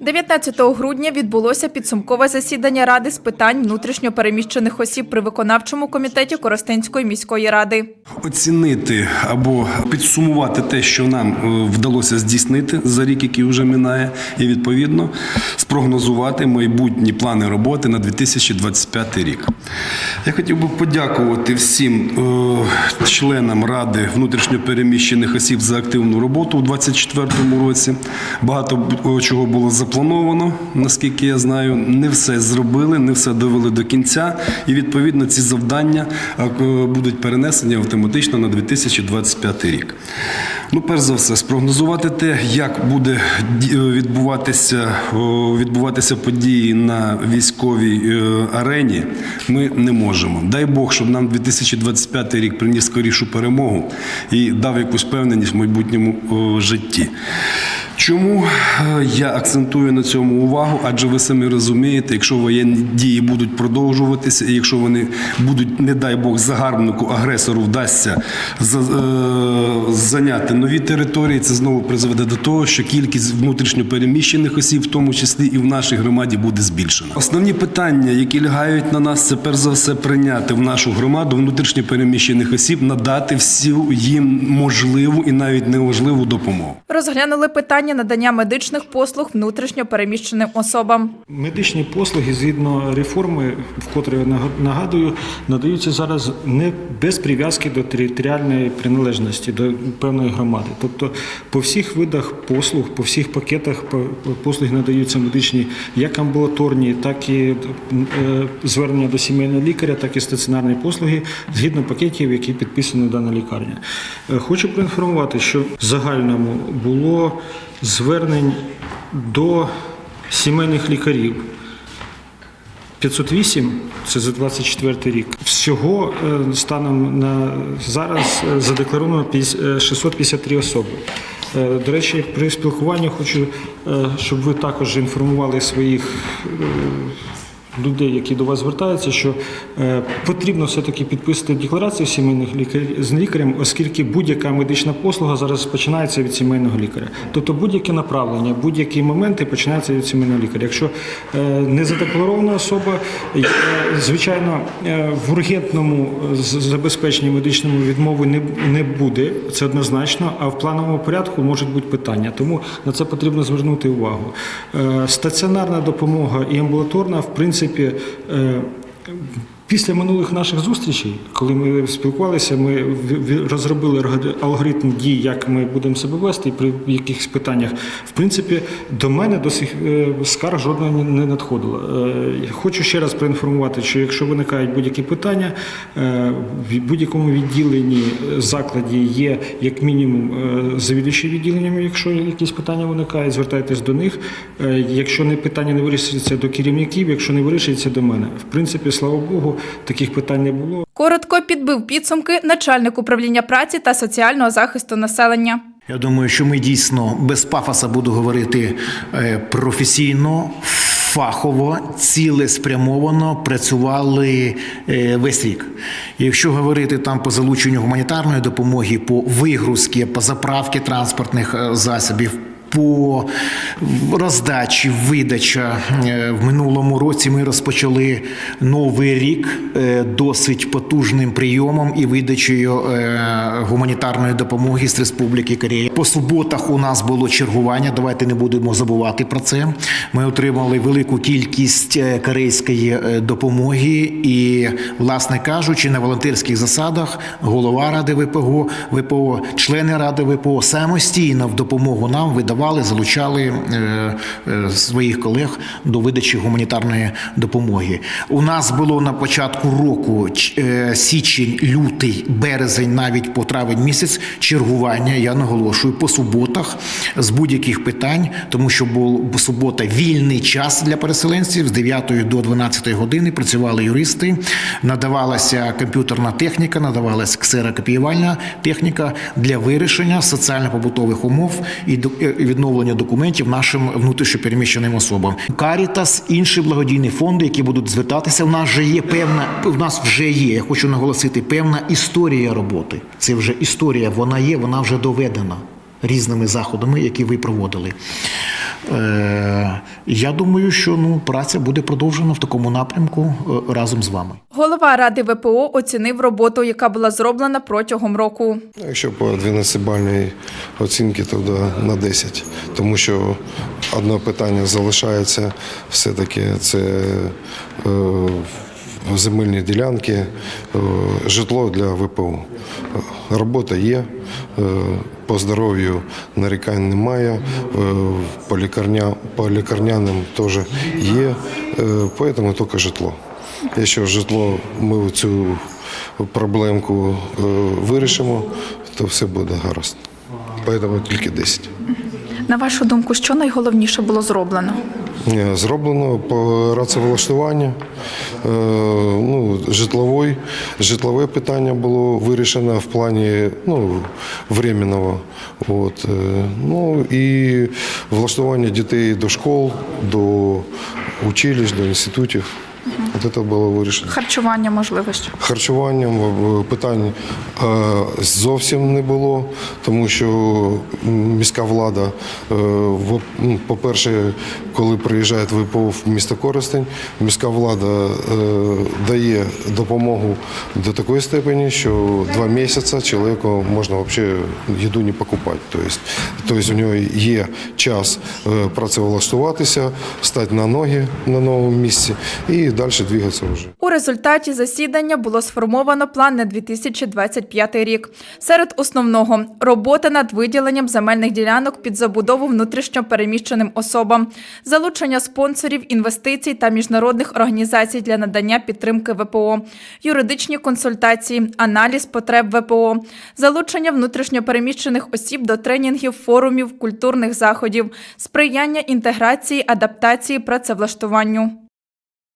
19 грудня відбулося підсумкове засідання Ради з питань внутрішньо переміщених осіб при виконавчому комітеті Коростенської міської ради. Оцінити або підсумувати те, що нам е, вдалося здійснити за рік, який вже минає, і відповідно спрогнозувати майбутні плани роботи на 2025 рік. Я хотів би подякувати всім е, членам Ради внутрішньопереміщених осіб за активну роботу у 2024 році. Багато е, чого було заплановано, наскільки я знаю. Не все зробили, не все довели до кінця, і відповідно ці завдання е, будуть перенесені автоматично на 2025 рік. Ну, перш за все, спрогнозувати те, як буде відбуватися, відбуватися події на військовій е, арені, ми не можемо. Дай Бог, щоб нам 2025 рік приніс скорішу перемогу і дав якусь впевненість в майбутньому житті. Чому е, я акцентую на цьому увагу? Адже ви самі розумієте, якщо воєнні дії будуть продовжуватися, і якщо вони будуть, не дай Бог, загарбнику, агресору вдасться за- е, зайняти нові території, це знову призведе до того, що кількість внутрішньопереміщених осіб, в тому числі і в нашій громаді, буде збільшена. Основні питання, які лягають на нас, це перш за все прийняти в нашу громаду внутрішньопереміщених осіб, надати всю їм можливу і навіть неможливу допомогу. Розглянули питання надання медичних послуг внутрішньо переміщеним особам. Медичні послуги згідно реформи, вкотре я нага- нагадую, надаються зараз не без прив'язки до територіальної приналежності до певної громади. Тобто по всіх видах послуг, по всіх пакетах по- по- послуги надаються медичні, як амбулаторні, так і е, звернення до сімейного лікаря, так і стаціонарні послуги згідно пакетів, які підписана дана лікарня. Е, Хочу проінформувати, що в загальному було звернень до сімейних лікарів. 508 це за 24 рік. Всього е, станом на зараз е, задекларовано п'ятдесят- е, 653 особи. До речі, при спілкуванні хочу, щоб ви також інформували своїх людей, які до вас звертаються, що е, потрібно все-таки підписати декларацію сімейних лікарів з лікарем, оскільки будь-яка медична послуга зараз починається від сімейного лікаря. Тобто будь-яке направлення, будь-які моменти починаються від сімейного лікаря. Якщо е, не задекларована особа, е, звичайно, в ургентному забезпеченні медичному відмови не, буде, це однозначно, а в плановому порядку можуть бути питання. Тому на це потрібно звернути увагу. Стаціонарна допомога і амбулаторна, в принципі, е, Після минулих наших зустрічей, коли ми спілкувалися, ми розробили алгоритм дій, як ми будемо себе вести при якихось питаннях. В принципі, до мене до сих е, скарг жодної не надходило. Е, Хочу ще раз проінформувати, що якщо виникають будь-які питання, е, в будь-якому відділенні закладі є як мінімум завідуючі відділеннями, якщо якісь питання виникають, звертайтесь до них. Якщо не питання не вирішується до керівників, якщо не вирішується до мене. В принципі, слава Богу, таких питань не було. Коротко підбив підсумки начальник управління праці та соціального захисту населення. Я думаю, що ми дійсно без пафоса буду говорити е, професійно, фахово, цілеспрямовано працювали е, весь рік. Якщо говорити там по залученню гуманітарної допомоги, по вигрузці, по заправці транспортних е, засобів. По роздачі, видача Е, в минулому році ми розпочали новий рік е, досить потужним прийомом і видачею е, гуманітарної допомоги з Республіки Корея. По суботах у нас було чергування. Давайте не будемо забувати про це. Ми отримали велику кількість корейської допомоги, і, власне кажучи, на волонтерських засадах голова ради ВПО, ВПО, члени ради ВПО самостійно в допомогу нам видавали, залучали е, е, своїх колег до видачі гуманітарної допомоги. У нас було на початку року е, січень, лютий, березень, навіть по травень місяць чергування. Я наголошую по суботах з будь-яких питань, тому що був субота вільний час для переселенців з 9 до 12 години. Працювали юристи, надавалася комп'ютерна техніка, надавалася ксерокопіювальна техніка для вирішення соціально-побутових умов і відновлення документів нашим внутрішньопереміщеним особам. Карітас, інші благодійні фонди, які будуть звертатися. У нас вже є певна, у нас вже є. Я хочу наголосити, певна історія роботи. Це вже історія. Вона є, вона вже доведена різними заходами, які ви проводили. Е, Я думаю, що ну, праця буде продовжена в такому напрямку е, разом з вами. Голова ради ВПО оцінив роботу, яка була зроблена протягом року. Якщо по 12-бальній оцінці, то на 10. Тому що одне питання залишається все-таки це е, земельні ділянки, е, житло для ВПО. Робота є, е, по здоров'ю нарікань немає, по, по лікарняним теж є, тому тільки житло. Якщо житло ми цю проблемку е, вирішимо, то все буде гаразд. Тому тільки 10. На вашу думку, що найголовніше було зроблено? Е, Зроблено по працевлаштуванню, е, ну, житловий, житлове питання було вирішено в плані ну, временного. От, ну, і влаштування дітей до школ, до училищ, до інститутів. От це було вирішено. Харчування, можливо, що. Харчуванням е, питань е, зовсім не було, тому що міська влада, е, ну, по-перше, коли приїжджає ВПО в місто Коростень, міська влада дає допомогу до такої степені, що два місяці чоловіку можна взагалі їду не покупати. Тобто, у нього є час працевлаштуватися, стати на ноги на новому місці і далі двигатися вже. У результаті засідання було сформовано план на 2025 рік. Серед основного робота над виділенням земельних ділянок під забудову внутрішньо переміщеним особам, залучення спонсорів, інвестицій та міжнародних організацій для надання підтримки ВПО, юридичні консультації, аналіз потреб ВПО, залучення внутрішньо переміщених осіб до тренінгів, форумів, культурних заходів, сприяння інтеграції, адаптації, працевлаштуванню.